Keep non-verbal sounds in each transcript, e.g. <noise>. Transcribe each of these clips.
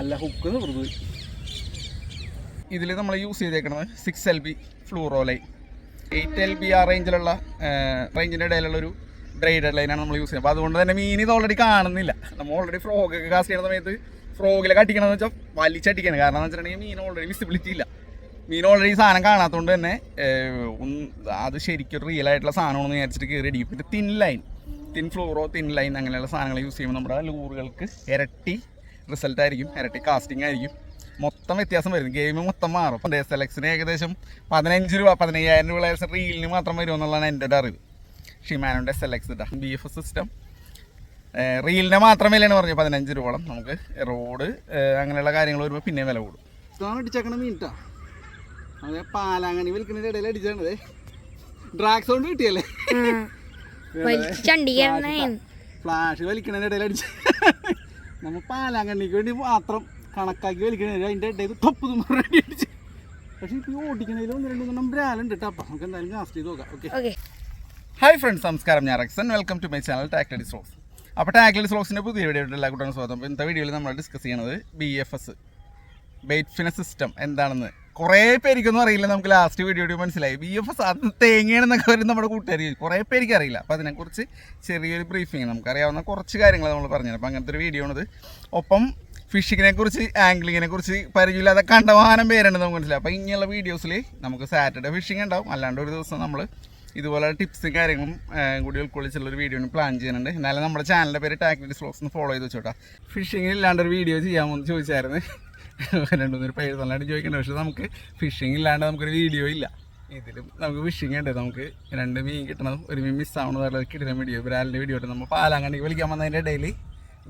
അല്ല ഹുക്ക് നിർന്നു ഇതിൽ നമ്മൾ യൂസ് ചെയ്തേക്കുന്നത് six L B fluoroline eight L B ആ റേഞ്ചിലുള്ള റേഞ്ചിന്റെ ഇടയിലുള്ള ഒരു ലൈനാണ് നമ്മൾ യൂസ് ചെയ്യുന്നത്. അപ്പോൾ അതുകൊണ്ട് തന്നെ മീൻ ഇത് ഓൾറെഡി കാണുന്നില്ല. നമ്മൾ ഓൾറെഡി ഫ്രോഗ് ഒക്കെ കാസ്റ്റ് ചെയ്യുന്ന സമയത്ത് ഫ്രോഗിലൊക്കെ അടിക്കണമെന്ന് വെച്ചാൽ വലിച്ചടിക്കണം കാരണം എന്ന് വെച്ചിട്ടുണ്ടെങ്കിൽ മീൻ ഓൾറെഡി വിസിബിലിറ്റി ഇല്ല. മീൻ ഓൾറെഡി സാധനം കാണാത്തതുകൊണ്ട് തന്നെ അത് ശരിക്കും റിയൽ ആയിട്ടുള്ള സാധനമാണെന്ന് വിചാരിച്ചിട്ട് കയറി അടിക്കും പിന്നെ thin line thin fluoro thin line അങ്ങനെയുള്ള സാധനങ്ങൾ യൂസ് ചെയ്യുമ്പോൾ നമ്മുടെ ലൂറുകൾക്ക് ഇരട്ടി റിസൾട്ട് ആയിരിക്കും ഇരട്ടി കാസ്റ്റിംഗ് ആയിരിക്കും. മൊത്തം വ്യത്യാസം വരും ഗെയിം മൊത്തം മാറും. അപ്പം സെലക്സിന് ഏകദേശം പതിനഞ്ച് രൂപ പതിനയ്യായിരം രൂപ ഏകദേശം റീലിന് മാത്രം വരും എന്നുള്ളതാണ് എന്റെ ഒരു അറിവ്. ഷിമാനോന്റെ സെലക്സ് ഇട്ടാ ബി എഫ് സിസ്റ്റം റീലിനെ മാത്രം വിലയാണ് പറഞ്ഞു. പതിനഞ്ച് രൂപയോളം. നമുക്ക് റോഡ് അങ്ങനെയുള്ള കാര്യങ്ങൾ വരുമ്പോൾ പിന്നെ വില കൂടും. അടിച്ചേക്കണ അതെ പാലാങ്ങണി വിൽക്കുന്നതിന്റെ ഇടയിൽ അടിച്ചാണത് ഡ്രാഗ് സൗണ്ട് കിട്ടിയല്ലേ? ഫ്ലാഷ് വലിക്കണതിന്റെ ഇടയിൽ അടിച്ച് നമ്മൾ പാലാങ്കണ്ണിക്ക് വേണ്ടി മാത്രം കണക്കാക്കി വലിക്കണേ. അതിന്റെ ഇടയിൽ ടപ്പ് തുമ്മ അടിച്ച് പക്ഷേ ഇപ്പോൾ ഓടിക്കണതിൽ ഒന്ന് രണ്ട് മൂന്നെണ്ണം ബ്രാലുണ്ട് കേട്ടോ അപ്പം നമുക്ക് എന്തായാലും കാസ്റ്റ് ചെയ്ത് നോക്കാം. ഓക്കെ ഹായ് ഫ്രണ്ട്സ് നമസ്കാരം. ഞാൻ റക്സൻ. വെൽക്കം ടു മൈ ചാനൽ ടാക്ലഡി സ്ലോക്സ് അപ്പോൾ ടാക്ലഡി സ്ലോസിന്റെ പുതിയ വീഡിയോ എല്ലാ കൂട്ടാണ് സ്വാഗതം. അപ്പോൾ ഇന്നത്തെ വീഡിയോയിൽ നമ്മൾ ഡിസ്കസ് ചെയ്യുന്നത് B F S bait finesse system എന്താണെന്ന്. കുറേ പേർക്കൊന്നും അറിയില്ല നമുക്ക് ലാസ്റ്റ് വീഡിയോ മനസ്സിലായി. ബി എഫ് എസ് അത് തേങ്ങയാണെന്നൊക്കെ വരും നമ്മുടെ കൂട്ടുകാർ കുറേ പേർക്ക് അറിയില്ല. അപ്പോൾ അതിനെക്കുറിച്ച് ചെറിയൊരു ബ്രീഫിങ് നമുക്കറിയാവുന്ന കുറച്ച് കാര്യങ്ങൾ നമ്മൾ പറഞ്ഞു അപ്പോൾ അങ്ങനത്തെ ഒരു വീഡിയോ ആണിത്. ഒപ്പം ഫിഷിങ്ങിനെ കുറിച്ച് ആംഗ്ലിങ്ങിനെ കുറിച്ച് പരിചയമില്ലാതെ കണ്ടമാനം പേരുണ്ട് നമുക്ക് മനസ്സിലായി. അപ്പോൾ ഇങ്ങനെയുള്ള വീഡിയോസിൽ നമുക്ക് സാറ്റർഡേ ഫിഷിംഗ് ഉണ്ടാവും. അല്ലാണ്ട് ഒരു ദിവസം നമ്മൾ ഇതുപോലെ ടിപ്സും കാര്യങ്ങളും കൂടി ഉൾക്കൊള്ളിച്ചുള്ള ഒരു വീഡിയോ പ്ലാൻ ചെയ്യുന്നുണ്ട്. എന്നാലും നമ്മുടെ ചാനലിന്റെ പേര് ടാക്ടിക്സ് ഒന്ന് ഫോളോ ചെയ്ത് വെച്ചോട്ടാ. ഫിഷിംഗ് ഇല്ലാണ്ട് ഒരു വീഡിയോ ചെയ്യാമോ എന്ന് ചോദിച്ചായിരുന്നു. <laughs> രണ്ട് പേര് പേഴ്സണലായിട്ട് ചോദിക്കേണ്ട. പക്ഷെ നമുക്ക് ഫിഷിംഗ് ഇല്ലാണ്ട് നമുക്കൊരു വീഡിയോ ഇല്ല. ഇതിലും നമുക്ക് ഫിഷിംഗ് ഉണ്ട്. നമുക്ക് രണ്ട് മീൻ കിട്ടണം. ഒരു മീൻ മിസ് മിസ്സാവണത് കിട്ടുന്ന വീഡിയോ ബ്രാലിന്റെ വീഡിയോ ഉണ്ട് നമ്മൾ പാലാങ്കണ്ടി വിളിക്കാൻ വന്നതിന്റെ ഇടയിൽ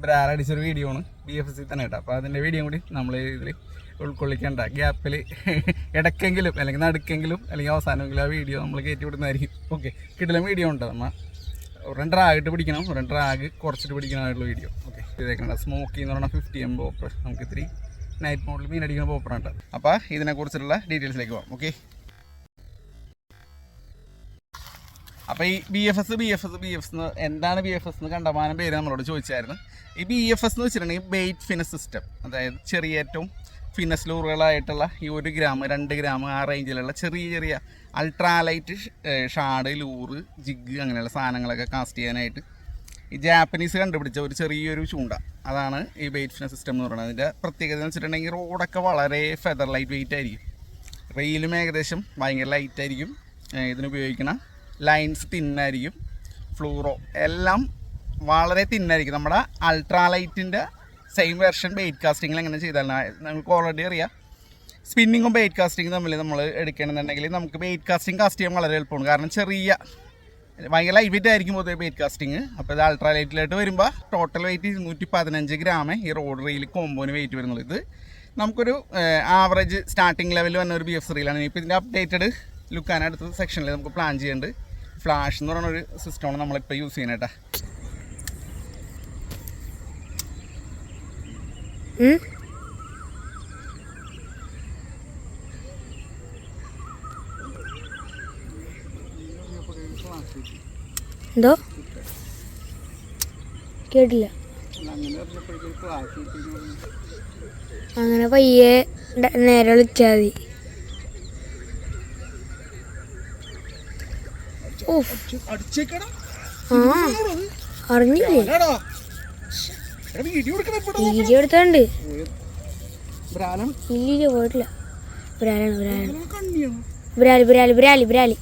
ബ്രാൽ അടിച്ചൊരു വീഡിയോ ആണ് ബി എഫ് സി തന്നെ കേട്ടോ. അപ്പോൾ അതിന്റെ വീഡിയോ കൂടി നമ്മൾ ഇതിൽ ഉൾക്കൊള്ളിക്കേണ്ട. ഗ്യാപ്പിൽ <laughs> ഇടയ്ക്കെങ്കിലും അല്ലെങ്കിൽ നടുക്കെങ്കിലും അല്ലെങ്കിൽ അവസാനമെങ്കിലും ആ വീഡിയോ നമ്മൾ കയറ്റി വിടുന്നതായിരിക്കും. ഓക്കെ കിട്ടില്ല വീഡിയോ ഉണ്ട്. നമ്മൾ ഒരു ഡ്രാഗിട്ട് പിടിക്കണം. ഒരു ഡ്രാഗ് കുറച്ചിട്ട് പിടിക്കണമായിട്ടുള്ള വീഡിയോ ഓക്കെ ഇതേക്കണ്ട. സ്മോക്കി എന്ന് പറഞ്ഞാൽ ഫിഫ്റ്റി എം പോപ്പർ നമുക്ക് ഇത്തിരി നൈറ്റ് മോഡിൽ മീൻ അടിക്കുന്ന പോപ്പറാണ് അപ്പോൾ ഇതിനെക്കുറിച്ചുള്ള ഡീറ്റെയിൽസിലേക്ക് പോകാം ഓക്കെ അപ്പോൾ ഈ B F S B F S B F S എന്താണ് ബി എഫ് എസ് എന്ന് കണ്ടമാനം പേര് നമ്മളോട് ചോദിച്ചായിരുന്നു. ഈ ബി എഫ് എസ് എന്ന് വെച്ചിട്ടുണ്ടെങ്കിൽ ബെയ്റ്റ് ഫിനസ് സിസ്റ്റം അതായത് ചെറിയ ഏറ്റവും ഫിനസ് ലൂറുകളായിട്ടുള്ള ഈ ഒരു ഗ്രാം രണ്ട് ഗ്രാം ആ റേഞ്ചിലുള്ള ചെറിയ ചെറിയ അൾട്രാലൈറ്റ് ഷാഡ് ലൂറ് ജിഗ് അങ്ങനെയുള്ള സാധനങ്ങളൊക്കെ കാസ്റ്റ് ചെയ്യാനായിട്ട് ഈ ജാപ്പനീസ് കണ്ടുപിടിച്ച ഒരു ചെറിയൊരു ചൂണ്ട. അതാണ് ഈ ബെയ്റ്റ് ഫിനസ് സിസ്റ്റം എന്ന് പറയുന്നത്. അതിന്റെ പ്രത്യേകത എന്ന് വെച്ചിട്ടുണ്ടെങ്കിൽ റോഡൊക്കെ വളരെ ഫെദർ ലൈറ്റ് വെയിറ്റ് ആയിരിക്കും. റെയിലും ഏകദേശം ഭയങ്കര ലൈറ്റ് ആയിരിക്കും. ഇതിനുപയോഗിക്കുന്ന ലൈൻസ് തിന്നായിരിക്കും ഫ്ലൂറോ എല്ലാം വളരെ തിന്നായിരിക്കും നമ്മുടെ അൾട്രാ ലൈറ്റിന്റെ സെയിം വെർഷൻ ബെയ്റ്റ് കാസ്റ്റിങ്ങിൽ എങ്ങനെ ചെയ്താൽ നമുക്ക് ഓൾറെഡി അറിയാം. സ്പിന്നിങ്ങും ബെയ്റ്റ് കാസ്റ്റിങ്ങും തമ്മിൽ നമ്മൾ എടുക്കണമെന്നുണ്ടെങ്കിൽ നമുക്ക് ബെയ്റ്റ് കാസ്റ്റിംഗ് കാസ്റ്റ് ചെയ്യാൻ വളരെ എളുപ്പമാണ്. കാരണം ചെറിയ ഭയങ്കര ലൈറ്റ് വെയിറ്റ് ആയിരിക്കും പൊതുവെ വെയിറ്റ് കാസ്റ്റിംഗ് അപ്പോൾ ഇത് അൾട്രാ ലൈറ്റിലായിട്ട് വരുമ്പോൾ ടോട്ടൽ വെയിറ്റ് ഇരുന്നൂറ്റി പതിനഞ്ച് ഗ്രാമേ ഈ റോഡ് റെയിൽ കോമ്പോന് വെയിറ്റ് വരുന്നുള്ളൂ ഇത്. നമുക്കൊരു ആവറേജ് സ്റ്റാർട്ടിംഗ് ലെവൽ വന്ന ഒരു ബി എഫ് റീലാണ് ഇപ്പോൾ ഇതിന്റെ അപ്ഡേറ്റഡ് ലുക്കാണ് അടുത്ത സെക്ഷനിൽ നമുക്ക് പ്ലാൻ ചെയ്യേണ്ടത് ഫ്ലാഷ് എന്ന് പറയുന്ന ഒരു സിസ്റ്റമാണ് നമ്മളിപ്പോൾ യൂസ് ചെയ്യുന്നത് എന്തോ? കേട്ടില്ല. അങ്ങനെ പയ്യെ നേരെ വിളിച്ചാൽ മതി. ആ അറിഞ്ഞില്ലേ? വീഡിയോ എടുത്തോണ്ട്. ഇല്ലില്ല പോയിട്ടില്ല. ബ്രാലാണ് ബ്രാലാണ് ബ്രാലി ബ്രാലി ബ്രാലി ബ്രാലി.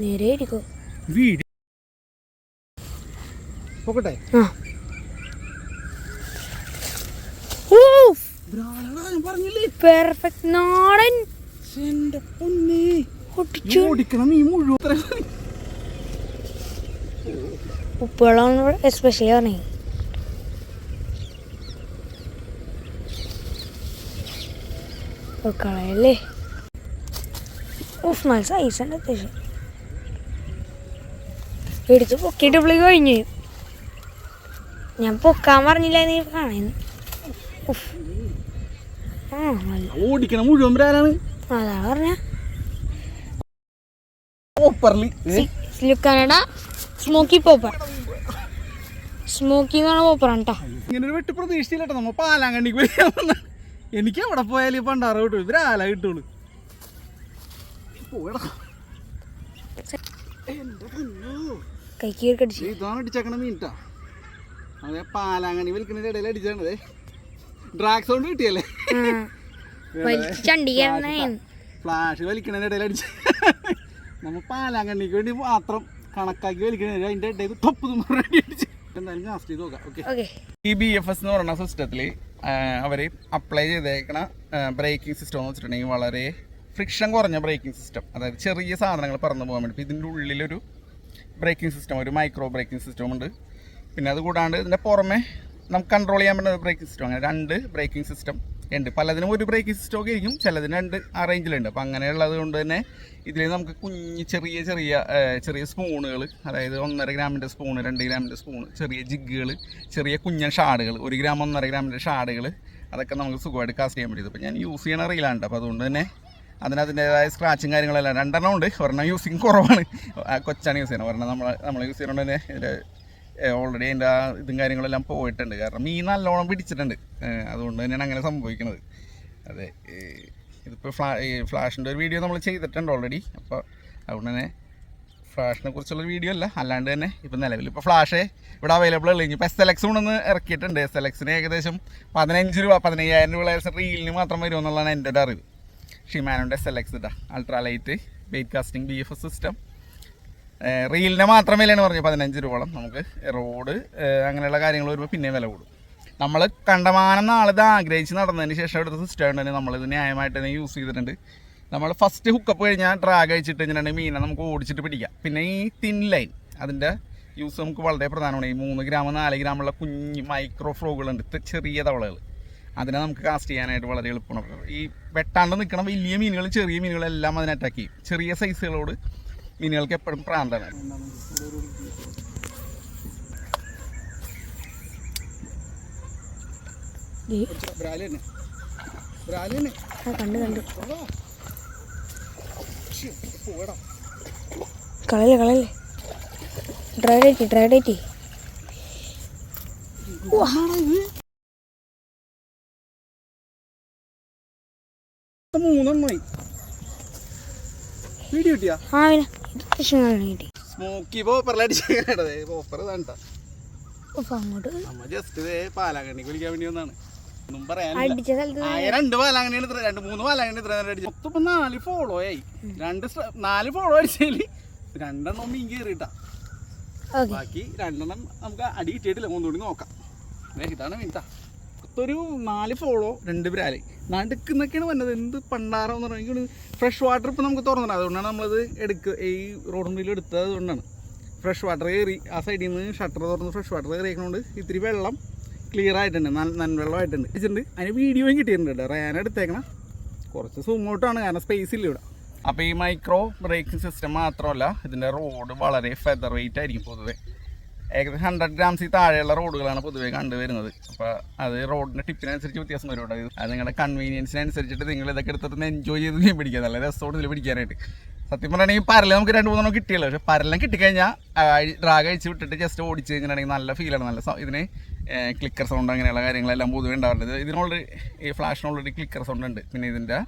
നേരെ ഇരിക്കോ ബ്രാലടാ ഞാൻ പറഞ്ഞില്ലേ? പെർഫെക്റ്റ് നാടൻ. എന്റെ പൊന്നേ. ഓടിക്കണം ഈ മുഴുവൻ ഉപ്പുവെള്ളം എസ്പെഷ്യലി പറഞ്ഞേ കളയല്ലേ? ഉഫ് നല്ല സൈസ് ഉണ്ട് അത്യാവശ്യം. എടുത്ത് പൊക്കിയിട്ട് പുള്ളി കഴിഞ്ഞു. ഞാൻ പൊക്കാൻ പറഞ്ഞില്ല നീ കാണുന്നു. ഉഫ്. ആ നല്ല. ഓടിക്കണം മുഴുവൻ ബ്രാലാണ് അതാ പറഞ്ഞ. ലുക്കാനട സ്മോക്കി പോപ്പർ സ്മോക്കി എന്ന് പറഞ്ഞ പോപ്പറാണ് കേട്ടോ ഇങ്ങനെ ഒരു വെട്ട് പ്രതീക്ഷിച്ചില്ല കേട്ടോ നമ്മ പാലാങ്കണ്ണിക്ക് പോയി എനിക്ക് അവിടെ പോയാലും പണ്ടാറ കിട്ടുള്ളൂ ഇവരാല കിട്ടുള്ളൂ. ഇതാണ് അടിച്ചേക്കണ മീൻട്ടാ. അതെ പാലാങ്കണ്ണി വിൽക്കുന്നതിന്റെ ഇടയിൽ അടിച്ചാണത് ഡ്രാഗ് സൗണ്ട് കിട്ടിയല്ലേ? ഫ്ലാഷ് വലിക്കണതിന്റെ ഇടയിൽ അടിച്ച. നമ്മ പാലാങ്കണ്ണിക്ക് വേണ്ടി മാത്രം കണക്കാക്കി വലിക്കണ അതിന്റെ ഇടയിൽ തൊപ്പ് അടിച്ച്. എന്തായാലും കാസ്റ്റ് ചെയ്ത് നോക്കാം ഓക്കെ ഓക്കെ ഈ ബി എഫ് എസ് എന്ന് പറയുന്ന സിസ്റ്റത്തിൽ അവർ അപ്ലൈ ചെയ്തേക്കണ ബ്രേക്കിംഗ് സിസ്റ്റം എന്ന് വെച്ചിട്ടുണ്ടെങ്കിൽ വളരെ ഫ്രിക്ഷൻ കുറഞ്ഞ ബ്രേക്കിംഗ് സിസ്റ്റം അതായത് ചെറിയ സാധനങ്ങൾ പറന്നു പോകാൻ വേണ്ടി. ഇതിന്റെ ഉള്ളിലൊരു ബ്രേക്കിംഗ് സിസ്റ്റം ഒരു മൈക്രോ ബ്രേക്കിംഗ് സിസ്റ്റം ഉണ്ട്. പിന്നെ അത് കൂടാണ്ട് ഇതിന്റെ പുറമെ നമുക്ക് കൺട്രോൾ ചെയ്യാൻ പറ്റുന്ന ബ്രേക്കിംഗ് സിസ്റ്റം അങ്ങനെ രണ്ട് ബ്രേക്കിംഗ് സിസ്റ്റം ഉണ്ട്. പലതിനും ഒരു ബ്രേക്കിംഗ് സിസ്റ്റം ഒക്കെ ആയിരിക്കും. ചിലതിന് രണ്ട് ആ റേഞ്ചിലുണ്ട് അപ്പോൾ അങ്ങനെയുള്ളത് കൊണ്ട് തന്നെ ഇതിൽ നമുക്ക് കുഞ്ഞ് ചെറിയ ചെറിയ ചെറിയ സ്പൂണുകൾ അതായത് ഒന്നര ഗ്രാമിന്റെ സ്പൂണ് രണ്ട് ഗ്രാമിന്റെ സ്പൂണ് ചെറിയ ജിഗ്ഗുകൾ ചെറിയ കുഞ്ഞൻ ഷാഡുകൾ ഒരു ഗ്രാം ഒന്നര ഗ്രാമിന്റെ ഷാഡുകൾ അതൊക്കെ നമുക്ക് സുഖമായിട്ട് കാസ്റ്റ് ചെയ്യാൻ പറ്റും. അപ്പോൾ ഞാൻ യൂസ് ചെയ്യണ റീലാണ് അപ്പോൾ അതുകൊണ്ട് തന്നെ അതിന് സ്ക്രാച്ചും കാര്യങ്ങളെല്ലാം. രണ്ടെണ്ണം ഉണ്ട്. ഒരെണ്ണം യൂസിങ് കുറവാണ്. കൊച്ചാണ് യൂസ് ചെയ്യണം ഒരെണ്ണം നമ്മൾ നമ്മൾ യൂസ് ചെയ്യുന്നതുകൊണ്ട് തന്നെ ഇതിന്റെ ഓൾറെഡി അതിന്റെ ആ ഇതും കാര്യങ്ങളെല്ലാം പോയിട്ടുണ്ട്. കാരണം മീൻ നല്ലോണം പിടിച്ചിട്ടുണ്ട്. അതുകൊണ്ട് തന്നെയാണ് അങ്ങനെ സംഭവിക്കുന്നത്. അതെ ഇതിപ്പോൾ ഫ്ലാ ഫ്ലാഷിന്റെ ഒരു വീഡിയോ നമ്മൾ ചെയ്തിട്ടുണ്ട് ഓൾറെഡി അപ്പോൾ അതുകൊണ്ട് തന്നെ ഫ്ലാഷിനെ കുറിച്ചുള്ള വീഡിയോ അല്ല. അല്ലാണ്ട് തന്നെ ഇപ്പം നിലവിൽ ഇപ്പോൾ ഫ്ലാഷ് ഇവിടെ അവൈലബിൾ ഉള്ളു ഇനിയിപ്പോൾ എസ് എൽ എക്സ് കൊണ്ടൊന്ന് ഇറക്കിയിട്ടുണ്ട്. എസ് എൽ എക്സിന് ഏകദേശം പതിനഞ്ച് രൂപ പതിനയ്യായിരം രൂപ റീലിന് മാത്രം വരുമെന്നുള്ളതാണ് എന്റെ ഒരു അറിവ്. ഷിമാനോന്റെ എക്സ് ഇട്ടാ ultra light weight casting B F S system റീലിന്റെ മാത്രമേ വിലയാണ് പറഞ്ഞു പതിനഞ്ച് രൂപയോളം നമുക്ക് റോഡ് അങ്ങനെയുള്ള കാര്യങ്ങൾ വരുമ്പോൾ പിന്നെ വില കൂടും. നമ്മൾ കണ്ടമാനം നാളിത് ആഗ്രഹിച്ച് നടന്നതിന് ശേഷം എടുത്ത സിസ്റ്റം തന്നെ നമ്മളിത് ന്യായമായിട്ട് തന്നെ യൂസ് ചെയ്തിട്ടുണ്ട്. നമ്മൾ ഫസ്റ്റ് ഹുക്കപ്പ് കഴിഞ്ഞാൽ ഡ്രാഗ് അയച്ചിട്ട് കഴിഞ്ഞിട്ടുണ്ടെങ്കിൽ മീനെ നമുക്ക് ഓടിച്ചിട്ട് പിടിക്കാം. പിന്നെ ഈ തിൻ ലൈൻ അതിന്റെ യൂസ് നമുക്ക് വളരെ പ്രധാനമാണ്. ഈ മൂന്ന് ഗ്രാം നാല് ഗ്രാമുള്ള കുഞ്ഞ് മൈക്രോ ഫ്രോഗുകളുണ്ട് ചെറിയ തവളകൾ അതിനെ നമുക്ക് കാസ്റ്റ് ചെയ്യാനായിട്ട് വളരെ എളുപ്പമാണ്. ഈ വെട്ടാണ്ട് നിൽക്കണം വലിയ മീനുകൾ ചെറിയ മീനുകളെല്ലാം അതിനെ അറ്റാക്ക് ചെയ്യും. ചെറിയ സൈസുകളോട് മീനുകൾക്ക് എപ്പോഴും പ്രാന്താണ്. കണ്ട് കണ്ട്. കളയല്ലേ കളയല്ലേ? ഡ്രൈ ഡേറ്റി ഡ്രൈ ഡേറ്റി മൂന്നെണ്ണമായി വീഡിയോ കിട്ടിയാ? കിട്ടി. സ്മോക്കി പാലാങ്കണ്ണിക്ക് വിളിക്കാൻ വേണ്ടി വന്നാണ്. ഒന്നും പറയാനില്ല. രണ്ട് പാലാങ്കണ്ണിയാണ് രണ്ട് മൂന്ന് പാലാങ്കണ്ണി ഇത്ര നേരം അടിച്ചു. മൊത്തം ഇപ്പൊ നാല് ഫോളോ ആയി. രണ്ട് നാല് ഫോളോ രണ്ടെണ്ണം മീൻ ബാക്കി രണ്ടെണ്ണം നമുക്ക് അടി കിട്ടിയിട്ടില്ല. ഒന്നുകൂടി നോക്കാം. ഇതാണ് മീൻട്ടാ ഒരു നാല് ഫോളോ രണ്ട് ബ്രാൽ നടുക്കുന്നൊക്കെയാണ് വന്നത്. എന്ത് പണ്ടാറോ എന്ന് പറഞ്ഞാൽ ഫ്രഷ് വാട്ടർ ഇപ്പം നമുക്ക് തുറന്നിട്ട് അതുകൊണ്ടാണ് നമ്മളത് എടുക്കുക ഈ റോഡിൽ എടുത്തത് അതുകൊണ്ടാണ്. ഫ്രഷ് വാട്ടർ കയറി ആ സൈഡിൽ നിന്ന് ഷട്ടർ തുറന്ന് ഫ്രഷ് വാട്ടർ കയറിയേക്കണോണ്ട് ഇത്തിരി വെള്ളം ക്ലിയർ ആയിട്ടുണ്ട്. നല്ല നൻവെള്ളമായിട്ടുണ്ട്. വെച്ചിട്ടുണ്ട്. അതിന് വീഡിയോയും കിട്ടിയിട്ടുണ്ട് കേട്ടോ. റയാൻ എടുത്തേക്കണം. കുറച്ച് സൂമോട്ടാണ് കാരണം സ്പേസ് ഇല്ല ഇവിടെ. അപ്പോൾ ഈ മൈക്രോ ബ്രേക്കിംഗ് സിസ്റ്റം മാത്രമല്ല ഇതിന്റെ റോഡ് വളരെ ഫെദർ വെയിറ്റ് ആയിരിക്കും പൊതുവെ. ഏകദേശം ഹൺഡ്രഡ് ഗ്രാംസിൽ താഴെയുള്ള റോഡുകളാണ് പൊതുവേ കണ്ടുവരുന്നത്. അപ്പോൾ അത് റോഡിന്റെ ടിപ്പിനനുസരിച്ച് വ്യത്യാസം വരും കേട്ടോ. അത് നിങ്ങളുടെ കൺവീനിയൻസിനനുസരിച്ചിട്ട് നിങ്ങൾ ഇതൊക്കെ എടുത്തിട്ട് എൻജോയ് ചെയ്ത് മീൻ പിടിക്കുക നല്ല രസത്തോട് ഇതിൽ പിടിക്കാനായിട്ട്. സത്യം പറയുകയാണെങ്കിൽ പരല നമുക്ക് രണ്ട് മൂന്നെണ്ണം കിട്ടിയല്ലോ. പക്ഷേ പരലം കിട്ടിക്കഴിഞ്ഞാൽ ഡ്രാഗ് അഴിച്ച് വിട്ടിട്ട് ജസ്റ്റ് ഓടിച്ച് കഴിഞ്ഞിട്ടുണ്ടെങ്കിൽ നല്ല ഫീലാണ് നല്ല ഇതിന് ക്ലിക്കർ സൗണ്ട് അങ്ങനെയുള്ള കാര്യങ്ങളെല്ലാം പൊതുവേ ഉണ്ടാവാറുണ്ട്. ഇതിനുള്ള ഈ ഫ്ലാഷിനുള്ളൊരു ക്ലിക്കർ സൗണ്ട് ഉണ്ട്. പിന്നെ ഇതിന്റെ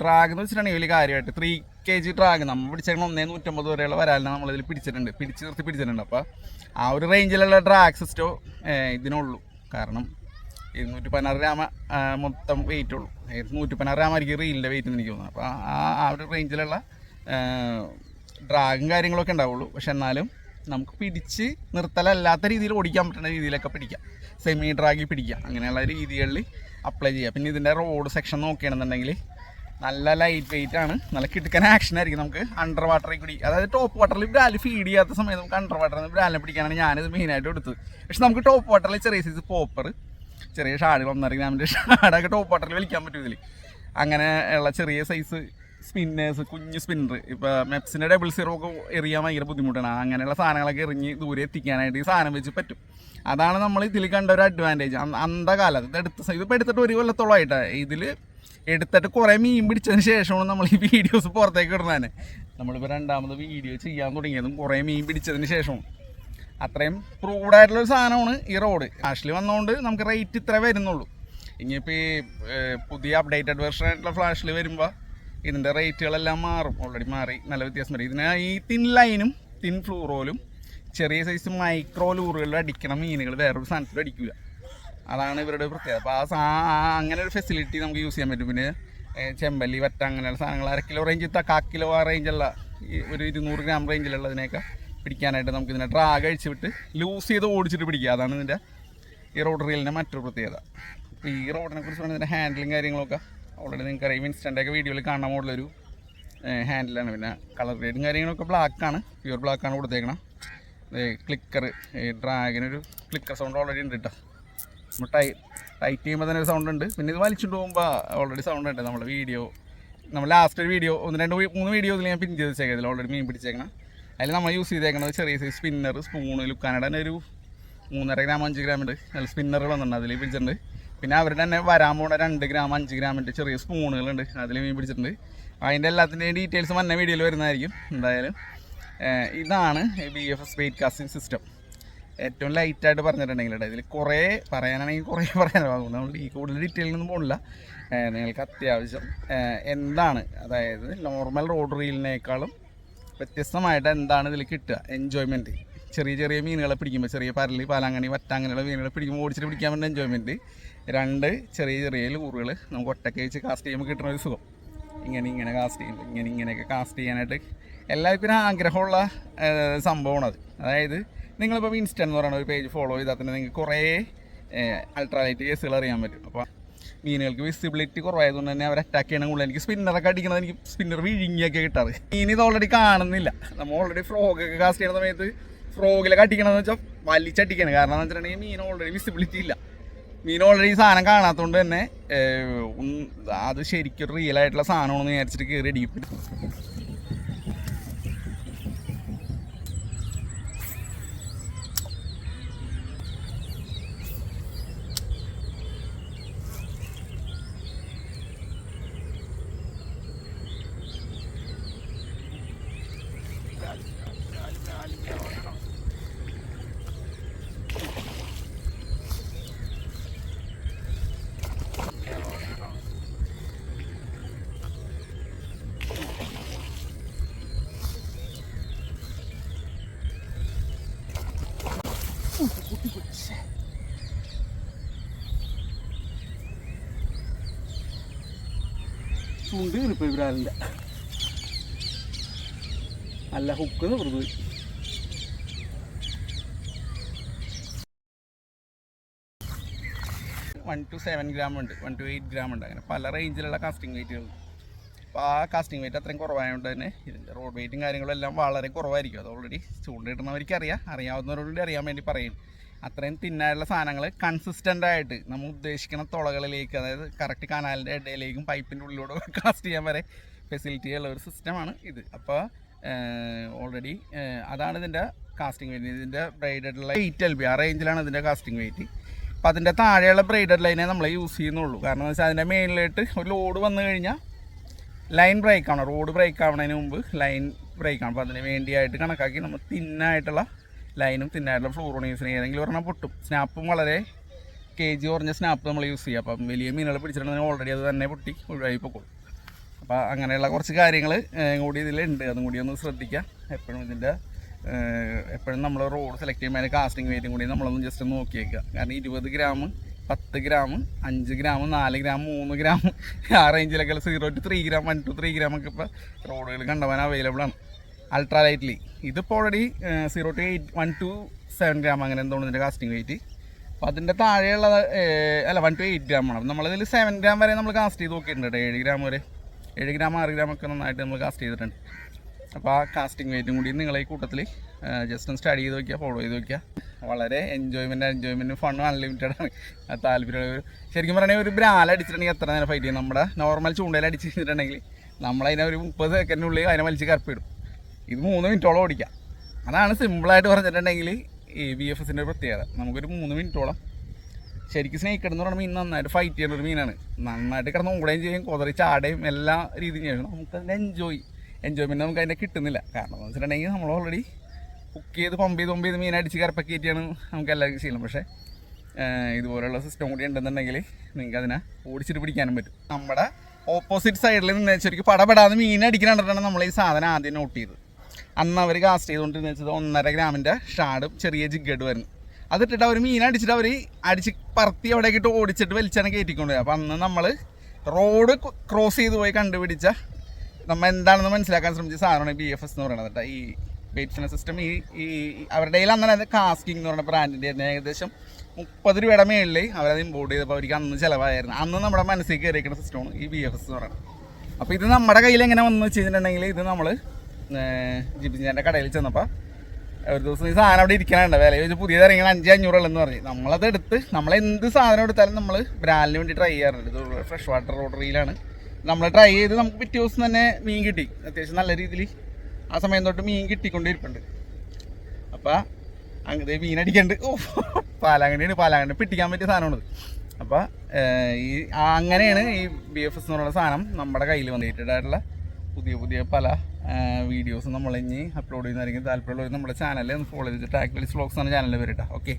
ഡ്രാഗ് എന്ന് വെച്ചിട്ടുണ്ടെങ്കിൽ വലിയ കാര്യമായിട്ട്. ത്രീ കെ ജി ഡ്രാഗ് നമ്മൾ പിടിച്ചേക്കണം ഒന്നേ നൂറ്റമ്പത് വരെയുള്ള വരാലിനെ നമ്മളിതിൽ പിടിച്ചിട്ടുണ്ട്. പിടിച്ച് നിർത്തി പിടിച്ചിട്ടുണ്ട്. അപ്പോൾ ആ ഒരു റേഞ്ചിലുള്ള ഡ്രാഗ് സിസ്റ്റോ ഇതിനുള്ളൂ. കാരണം ഇരുന്നൂറ്റി പതിനാറ് ഗ്രാമ മൊത്തം വെയിറ്റ് ഉള്ളൂ. നൂറ്റി പതിനാറ് ഗ്രാമായിരിക്കും റീലിന്റെ വെയിറ്റ് എന്ന് എനിക്ക് തോന്നുന്നത്. അപ്പോൾ ആ ആ ഒരു റേഞ്ചിലുള്ള ഡ്രാഗും കാര്യങ്ങളൊക്കെ ഉണ്ടാവുള്ളൂ. പക്ഷെ എന്നാലും നമുക്ക് പിടിച്ച് നിർത്തലല്ലാത്ത രീതിയിൽ ഓടിക്കാൻ പറ്റുന്ന രീതിയിലൊക്കെ പിടിക്കാം. സെമി ഡ്രാഗിൽ പിടിക്കാം. അങ്ങനെയുള്ള രീതികളിൽ അപ്ലൈ ചെയ്യാം പിന്നെ ഇതിന്റെ റോഡ് സെക്ഷൻ നോക്കുകയാണെന്നുണ്ടെങ്കിൽ നല്ല ലൈറ്റ് വെയിറ്റ് ആണ്. നല്ല കിടക്കൻ ആക്ഷൻ ആയിരിക്കും നമുക്ക് അണ്ടർ വാട്ടറിൽ കൂടി അതായത് ടോപ്പ് വാട്ടറിൽ ബ്രാൽ ഫീഡ് ചെയ്യാത്ത സമയത്ത് നമുക്ക് അണ്ടർ വാട്ടറിൽ ബ്രാലിനെ പിടിക്കാനാണ് ഞാനിത് മെയിനായിട്ട് എടുത്തത് പക്ഷെ നമുക്ക് ടോപ്പ് വാട്ടറിൽ ചെറിയ സൈസ് പോപ്പർ ചെറിയ ഷാഡുകൾ ഒന്നര ഗ്രാമിന്റെ ഷാഡൊക്കെ ടോപ്പ് വാട്ടറിൽ വലിക്കാൻ പറ്റും ഇതിൽ അങ്ങനെ ഉള്ള ചെറിയ സൈസ് സ്പിന്നേഴ്സ് കുഞ്ഞ് സ്പിന്നർ ഇപ്പോൾ മെപ്സിന്റെ ഡബിൾ സീറോ ഒക്കെ എറിയാൻ ഭയങ്കര ബുദ്ധിമുട്ടാണ്. അങ്ങനെയുള്ള സാധനങ്ങളൊക്കെ എറിഞ്ഞ് ദൂരെ എത്തിക്കാനായിട്ട് ഈ സാധനം വെച്ച് പറ്റും. അതാണ് നമ്മൾ ഇതിൽ കണ്ട ഒരു അഡ്വാന്റേജ് അന്ധകാലത്ത് ഇത് എടുത്ത ഇതിപ്പോൾ എടുത്തിട്ട് ഒരു കൊല്ലത്തോളമായിട്ടാണ് ഇതിൽ എടുത്തിട്ട് കുറേ മീൻ പിടിച്ചതിന് ശേഷമാണ് നമ്മൾ ഈ വീഡിയോസ് പുറത്തേക്ക് ഇടുന്നത് നമ്മളിപ്പോൾ രണ്ടാമത് വീഡിയോ ചെയ്യാൻ തുടങ്ങിയതും കുറേ മീൻ പിടിച്ചതിന് ശേഷമാണ് അത്രയും പ്രൂവ്ഡ് ആയിട്ടുള്ള ഒരു സാധനമാണ് ഈ റോഡ് ഫ്ലാഷിൽ വന്നതുകൊണ്ട് നമുക്ക് റേറ്റ് ഇത്ര വരുന്നുള്ളൂ. ഇനിയിപ്പോൾ ഈ പുതിയ അപ്ഡേറ്റഡ് വെർഷൻ ആയിട്ടുള്ള ഫ്ലാഷിൽ വരുമ്പോൾ ഇതിന്റെ റേറ്റുകളെല്ലാം മാറും. ഓൾറെഡി മാറി. നല്ല വ്യത്യാസം വരും. ഇതിന് ഈ തിൻ ലൈനും തിൻ ഫ്ലൂറോലും ചെറിയ സൈസ് മൈക്രോ ലൂറുകളിൽ അടിക്കണ മീനുകൾ വേറൊരു സാധനത്തിൽ അടിക്കില്ല അതാണ് ഇവരുടെ പ്രത്യേകത. അപ്പോൾ ആ സാ അങ്ങനെ ഒരു ഫെസിലിറ്റി നമുക്ക് യൂസ് ചെയ്യാൻ പറ്റും. പിന്നെ ചെമ്പല്ലി വറ്റ അങ്ങനെയുള്ള സാധനങ്ങൾ അര കിലോ റേഞ്ച് കാ കിലോ ആ റേഞ്ചുള്ള ഒരു ഇരുന്നൂറ് ഗ്രാം റേഞ്ചിലുള്ളതിനെയൊക്കെ പിടിക്കാനായിട്ട് നമുക്ക് ഇതിനെ ഡ്രാഗ് അഴിച്ച് വിട്ട് ലൂസ് ചെയ്ത് ഓടിച്ചിട്ട് പിടിക്കുക. അതാണ് ഇതിന്റെ ഈ റോഡ് റീലിന്റെ മറ്റൊരു പ്രത്യേകത. അപ്പോൾ ഈ റോഡിനെ കുറിച്ച് ഇതിന്റെ ഹാൻഡിലും കാര്യങ്ങളൊക്കെ ഓൾറെഡി നിങ്ങൾക്ക് അറിയാം ഇൻസ്റ്റന്റൊക്കെ വീഡിയോയിൽ കാണാൻ മോഡലൊരു ഹാൻഡിലാണ് പിന്നെ കളർ ഗ്രേഡും കാര്യങ്ങളൊക്കെ ബ്ലാക്കാണ് പ്യൂർ ബ്ലാക്കാണ് കൊടുത്തേക്കണം. ക്ലിക്കർ ഡ്രാഗിനൊരു ക്ലിക്കർ സൗണ്ട് ഓൾറെഡി ഉണ്ട് കേട്ടോ നമ്മൾ ടൈ ടൈറ്റ് ചെയ്യുമ്പോൾ തന്നെ ഒരു സൗണ്ട് ഉണ്ട്. പിന്നെ ഇത് വലിച്ചുകൊണ്ട് പോകുമ്പോൾ ഓൾറെഡി സൗണ്ട് ഉണ്ട്. നമ്മുടെ വീഡിയോ നമ്മൾ ലാസ്റ്റ് ഒരു വീഡിയോ ഒന്ന് രണ്ട് മൂന്ന് വീഡിയോ ഇതിൽ ഞാൻ പിൻ ചെയ്ത് വെച്ചേക്കാം. ഓൾറെഡി മീൻ പിടിച്ചേക്കണം. അതിൽ നമ്മൾ യൂസ് ചെയ്തേക്കുന്നത് ചെറിയ സൈസ് സ്പിന്നർ സ്പൂണ് ലുക്കാനയുടെ ഒരു മൂന്നര ഗ്രാം അഞ്ച് ഗ്രാം ഉണ്ട്. അതിൽ സ്പിന്നറുകൾ വന്നിട്ടുണ്ട് അതിൽ പിടിച്ചിട്ടുണ്ട് പിന്നെ അവരുടെ തന്നെ വരാൻ പോണ രണ്ട് ഗ്രാം അഞ്ച് ഗ്രാമിന്റെ ചെറിയ സ്പൂണുകളുണ്ട്. അതിൽ മീൻ പിടിച്ചിട്ടുണ്ട്. അതിന്റെ എല്ലാത്തിന്റെയും ഡീറ്റെയിൽസ് വന്ന വീഡിയോയിൽ വരുന്നതായിരിക്കും. എന്തായാലും ഇതാണ് B F S weight casting system ഏറ്റവും ലൈറ്റായിട്ട് പറഞ്ഞിട്ടുണ്ടെങ്കിൽ ഇതിൽ കുറേ പറയാനാണെങ്കിൽ കുറേ പറയാനാകും നമ്മൾ ഈ കൂടുതൽ ഡീറ്റെയിലൊന്നും പോണില്ല. നിങ്ങൾക്ക് അത്യാവശ്യം എന്താണ് അതായത് നോർമൽ റോഡ് റീലിനേക്കാളും വ്യത്യസ്തമായിട്ട് എന്താണ് ഇതിൽ കിട്ടുക? എൻജോയ്മെന്റ് ചെറിയ ചെറിയ മീനുകളെ പിടിക്കുമ്പോൾ ചെറിയ പരലി പാലാങ്കണി വറ്റ അങ്ങനെയുള്ള മീനുകളെ പിടിക്കുമ്പോൾ ഓടിച്ചിട്ട് പിടിക്കാൻ പറ്റുന്ന എൻജോയ്മെന്റ് രണ്ട് ചെറിയ ചെറിയ ലൂറുകൾ നമുക്ക് ഒറ്റയ്ക്ക് വെച്ച് കാസ്റ്റ് ചെയ്യുമ്പോൾ കിട്ടുന്ന ഒരു സുഖം. ഇങ്ങനെ ഇങ്ങനെ കാസ്റ്റ് ചെയ്യുമ്പോൾ ഇങ്ങനെ ഇങ്ങനെയൊക്കെ കാസ്റ്റ് ചെയ്യാനായിട്ട് എല്ലാവർക്കും ആഗ്രഹമുള്ള സംഭവമാണ് അത്. അതായത് നിങ്ങളിപ്പോൾ ഇൻസ്റ്റ എന്ന് പറയുന്ന ഒരു പേജ് ഫോളോ ചെയ്താൽ തന്നെ നിങ്ങൾക്ക് കുറേ അൾട്രാലൈറ്റ് കേസുകൾ അറിയാൻ പറ്റും. അപ്പോൾ മീനുകൾക്ക് വിസിബിലിറ്റി കുറവായതുകൊണ്ട് തന്നെ അവർ അറ്റാക്ക് ചെയ്യണം കൂടുതൽ എനിക്ക് സ്പിന്നറൊക്കെ അടിക്കണത് എനിക്ക് സ്പിന്നർ വിഴുങ്ങിയൊക്കെ കിട്ടാറ്. മീൻ ഇത് ഓൾറെഡി കാണുന്നില്ല. നമ്മൾ ഓൾറെഡി ഫ്രോഗൊക്കെ കാസ്റ്റ് ചെയ്യുന്ന സമയത്ത് ഫ്രോഗിലൊക്കെ അടിക്കണമെന്ന് വെച്ചാൽ വലിച്ചടിക്കണം. കാരണം എന്ന് വെച്ചിട്ടുണ്ടെങ്കിൽ മീൻ ഓൾറെഡി വിസിബിലിറ്റി ഇല്ല. മീൻ ഓൾറെഡി സാധനം കാണാത്തതുകൊണ്ട് തന്നെ അത് ശരിക്കും റിയൽ ആയിട്ടുള്ള സാധനമാണെന്ന് വിചാരിച്ചിട്ട് കയറി അടിക്കും. ചൂണ്ട് കയറിപ്പോയി ഇവരാളില്ല. അല്ല ഹുക്ക് വെറുതെ വൺ ടു സെവൻ ഗ്രാം ഉണ്ട് വൺ ടു എയ്റ്റ് ഗ്രാം ഉണ്ട്. അങ്ങനെ പല റേഞ്ചിലുള്ള കാസ്റ്റിംഗ് വെയിറ്റുകൾ അപ്പോൾ ആ കാസ്റ്റിംഗ് വെയിറ്റ് അത്രയും കുറവായതുകൊണ്ട് തന്നെ ഇതിന്റെ റോഡ് വെയിറ്റും കാര്യങ്ങളും എല്ലാം വളരെ കുറവായിരിക്കും. അത് ഓൾറെഡി ചൂണ്ടിടുന്നവർക്ക് അറിയാം അറിയാവുന്നവരോട് അറിയാൻ വേണ്ടി പറയും. അത്രയും തിന്നാനുള്ള സാധനങ്ങൾ കൺസിസ്റ്റന്റ് ആയിട്ട് നമ്മൾ ഉദ്ദേശിക്കുന്ന തുളകളിലേക്ക് അതായത് കറക്റ്റ് കനാലിന്റെ ഇടയിലേക്കും പൈപ്പിന്റെ ഉള്ളിലൂടെ കാസ്റ്റ് ചെയ്യാൻ വരെ ഫെസിലിറ്റി ഉള്ള ഒരു സിസ്റ്റമാണ് ഇത്. അപ്പോൾ ഓൾറെഡി അതാണ് ഇതിന്റെ കാസ്റ്റിംഗ് വെയിറ്റ് ഇതിന്റെ ബ്രൈഡഡുള്ള എയ്റ്റ് എൽ ബി ആ റേഞ്ചിലാണ് ഇതിന്റെ കാസ്റ്റിംഗ് വെയിറ്റ് അപ്പോൾ അതിന്റെ താഴെയുള്ള ബ്രൈഡഡ് ലൈനെ നമ്മൾ യൂസ് ചെയ്യുന്നുള്ളൂ. കാരണം എന്ന് വെച്ചാൽ അതിന്റെ മേളിലായിട്ട് ഒരു ലോഡ് വന്നു കഴിഞ്ഞാൽ ലൈൻ ബ്രേക്ക് ആവണം റോഡ് ബ്രേക്ക് ആവണതിന് മുമ്പ് ലൈൻ ബ്രേക്ക് ആണ്. അപ്പോൾ അതിന് വേണ്ടിയായിട്ട് കണക്കാക്കി നമ്മൾ തിന്നായിട്ടുള്ള ലൈനും തിന്നായിട്ടുള്ള ഫ്ലൂറോണീസിന് ഏതെങ്കിലും ഒരെണ്ണം പൊട്ടും. സ്നാപ്പും വളരെ കെ ജി കുറഞ്ഞ സ്നാപ്പ് നമ്മൾ യൂസ് ചെയ്യുക അപ്പം വലിയ മീനുകൾ പിടിച്ചിട്ടുണ്ടെങ്കിൽ ഓൾറെഡി അത് തന്നെ പൊട്ടി ഒഴിവായി പൊക്കോളും. അപ്പോൾ അങ്ങനെയുള്ള കുറച്ച് കാര്യങ്ങൾ കൂടി ഇതിലുണ്ട്. അതും കൂടി ഒന്ന് ശ്രദ്ധിക്കുക എപ്പോഴും ഇതിന്റെ എപ്പോഴും നമ്മൾ റോഡ് സെലക്ട് ചെയ്യുമ്പോൾ കാസ്റ്റിംഗ് വെയിറ്റും കൂടി നമ്മളൊന്ന് ജസ്റ്റ് നോക്കിയേക്കുക കാരണം ഇരുപത് ഗ്രാം പത്ത് ഗ്രാം അഞ്ച് ഗ്രാം നാല് ഗ്രാം മൂന്ന് ഗ്രാം ആ റേഞ്ചിലൊക്കെ zero two three gram one two three gram ഒക്കെ ഇപ്പോൾ റോഡുകൾ കണ്ടവാൻ അവൈലബിൾ ആണ്. അൾട്രാ ലൈറ്റ്ലി ഇതിപ്പോൾ already zero two eight one two seven gram അങ്ങനെ എന്തോന്ന് ഇതിന്റെ കാസ്റ്റിംഗ് വെയിറ്റ് അപ്പോൾ അതിന്റെ താഴെയുള്ള അല്ല വൺ ടു എയ്റ്റ് ഗ്രാം ആണ്. നമ്മളിതിൽ സെവൻ ഗ്രാം വരെ നമ്മൾ കാസ്റ്റ് ചെയ്ത് നോക്കിയിട്ടുണ്ട്. ഏഴ് ഗ്രാം വരെ. ഏഴ് ഗ്രാം ആറ് ഗ്രാം ഒക്കെ നന്നായിട്ട് നമ്മൾ കാസ്റ്റ് ചെയ്തിട്ടുണ്ട്. അപ്പോൾ ആ കാസ്റ്റിംഗ് വെയിറ്റും കൂടി നിങ്ങളെ ഈ കൂട്ടത്തിൽ ജസ്റ്റ് ഒന്ന് സ്റ്റഡി ചെയ്ത് നോക്കിയാൽ ഫോളോ ചെയ്ത് നോക്കിയാൽ വളരെ എൻജോയ്മെന്റ് എൻജോയ്മെന്റ് ഫണ്ണും അൺലിമിറ്റഡ് ആണ്. ആ താല്പര്യമുള്ള ശരിക്കും പറഞ്ഞാൽ ഒരു ബ്രാല അടിച്ചിട്ടുണ്ടെങ്കിൽ എത്ര നേരം ഫൈറ്റ് ചെയ്യും? നമ്മുടെ നോർമൽ ചൂണ്ടയിൽ അടിച്ച് കഴിഞ്ഞിട്ടുണ്ടെങ്കിൽ നമ്മളതിനെ ഒരു മുപ്പത് സെക്കൻഡിനുള്ളിൽ അതിനെ വലിച്ച് കറപ്പിടും. ഇത് മൂന്ന് മിനിറ്റോളം ഓടിക്കാം. അതാണ് സിമ്പിളായിട്ട് പറഞ്ഞിട്ടുണ്ടെങ്കിൽ എ ബി എഫ് എസിന്റെ പ്രത്യേകത. നമുക്കൊരു മൂന്ന് മിനിറ്റോളം ശരിക്കും സ്നേക്ക് എന്ന് പറയുന്ന മീൻ നന്നായിട്ട് ഫൈറ്റ് ചെയ്യുന്ന ഒരു മീനാണ്. നന്നായിട്ട് കിടന്ന് ഓടുകയും ചെയ്യും കുതറി ചാടുകയും എല്ലാ രീതിയും ചെയ്യണം നമുക്ക് അതിന്റെ എൻജോയ് എൻജോയ്മെന്റ് നമുക്ക് അതിന്റെ കിട്ടുന്നില്ല. കാരണം എന്ന് വെച്ചിട്ടുണ്ടെങ്കിൽ നമ്മൾ ഓൾറെഡി കുക്ക് ചെയ്ത് പമ്പ് ചെയ്ത് പമ്പ് ചെയ്ത് മീൻ അടിച്ച് കരപ്പക്കേറ്റിയാണ് നമുക്ക് എല്ലാവർക്കും ചെയ്യണം പക്ഷേ ഇതുപോലെയുള്ള സിസ്റ്റം കൂടി ഉണ്ടെന്നുണ്ടെങ്കിൽ നിങ്ങൾക്ക് അതിനെ ഓടിച്ചിട്ട് പിടിക്കാനും പറ്റും. നമ്മുടെ ഓപ്പോസിറ്റ് സൈഡിൽ നിന്ന് ശരിക്കും പടപെടാതെ മീൻ അടിക്കുന്ന കണ്ടിട്ടാണ് നമ്മൾ ഈ സാധനം ആദ്യം നോട്ട് ചെയ്തത്. അന്ന് അവർ കാസ്റ്റ് ചെയ്തുകൊണ്ടിരുന്ന വെച്ചത് ഒന്നര ഗ്രാമിന്റെ ഷാഡും ചെറിയ വരുന്നു അതിട്ടിട്ട് അവർ മീൻ അടിച്ചിട്ട് അവർ അടിച്ച് പറത്തി അവിടേക്ക് ഇട്ട് ഓടിച്ചിട്ട് വലിച്ചാണ് കയറ്റിക്കൊണ്ട് അപ്പോൾ അന്ന് നമ്മൾ റോഡ് ക്രോസ് ചെയ്ത് പോയി കണ്ടുപിടിച്ച നമ്മൾ എന്താണെന്ന് മനസ്സിലാക്കാൻ ശ്രമിച്ച സാധനമാണ് ബി എഫ് എസ് എന്ന് പറയുന്നത് കേട്ടോ. ഈ വെയിറ്റ് സിസ്റ്റം ഈ ഈ അവരുടെ കയ്യിൽ അന്നേരം കാസ്കിങ് എന്ന് പറയുന്ന ബ്രാൻഡിന്റെ ആയിരുന്നു. ഏകദേശം മുപ്പത് രൂപയുടെ മേളിൽ അവരത് ഇമ്പോർട്ട് ചെയ്തപ്പോൾ അവർക്ക് അന്ന് ചിലവായിരുന്നു. അന്ന് നമ്മുടെ മനസ്സിൽ കയറിയിരിക്കുന്ന സിസ്റ്റമാണ് ഈ ബി എഫ് എസ് എന്ന് പറയുന്നത്. അപ്പോൾ ഇത് നമ്മുടെ കയ്യിൽ എങ്ങനെ വന്നു വെച്ച് കഴിഞ്ഞിട്ടുണ്ടെങ്കിൽ ഇത് നമ്മൾ ജിബിജിന്റെ കടയിൽ ചെന്നപ്പോൾ ഒരു ദിവസം ഈ സാധനം അവിടെ ഇരിക്കാനുണ്ട് വില ചോദിച്ചാൽ പുതിയത് ഇറങ്ങിയത് അഞ്ച് അഞ്ഞൂറുള്ളെന്ന് പറഞ്ഞു. നമ്മളത് എടുത്ത് നമ്മൾ എന്ത് സാധനം എടുത്താലും നമ്മൾ ബ്രാൻഡിന് വേണ്ടി ട്രൈ ചെയ്യാറുണ്ട്. ഇത് ഫ്രഷ് വാട്ടർ റോട്ടറിയിലാണ് നമ്മൾ ട്രൈ ചെയ്ത് നമുക്ക് പിറ്റേ ദിവസം തന്നെ മീൻ കിട്ടി. അത്യാവശ്യം നല്ല രീതിയിൽ ആ സമയം തൊട്ട് മീൻ കിട്ടിക്കൊണ്ടിരിപ്പുണ്ട്. അപ്പോൾ അങ്ങനെ മീൻ അടിക്കണ്ട്. ഓ പാലാങ്കണ്ടിയാണ് പാലാങ്കണ്ടി പിടിക്കാൻ പറ്റിയ സാധനമാണ് അപ്പോൾ ഈ അങ്ങനെയാണ് ഈ ബി എഫ് എസ് എന്ന് പറയുന്ന സാധനം നമ്മുടെ കയ്യിൽ വന്നിട്ടുണ്ടായിട്ടുള്ള പുതിയ പുതിയ പല വീഡിയോസും നമ്മൾ ഇനി അപ്ലോഡ് ചെയ്യുന്നതായിരിക്കും. താല്പര്യമുള്ളവർ നമ്മുടെ ചാനലിൽ ഒന്ന് ഫോളോ ചെയ്തിട്ട് ആക്ടിവിറ്റീസ് വ്ളോഗ്സ് ആണ് ചാനലിൽ വരട്ടെ ഓക്കെ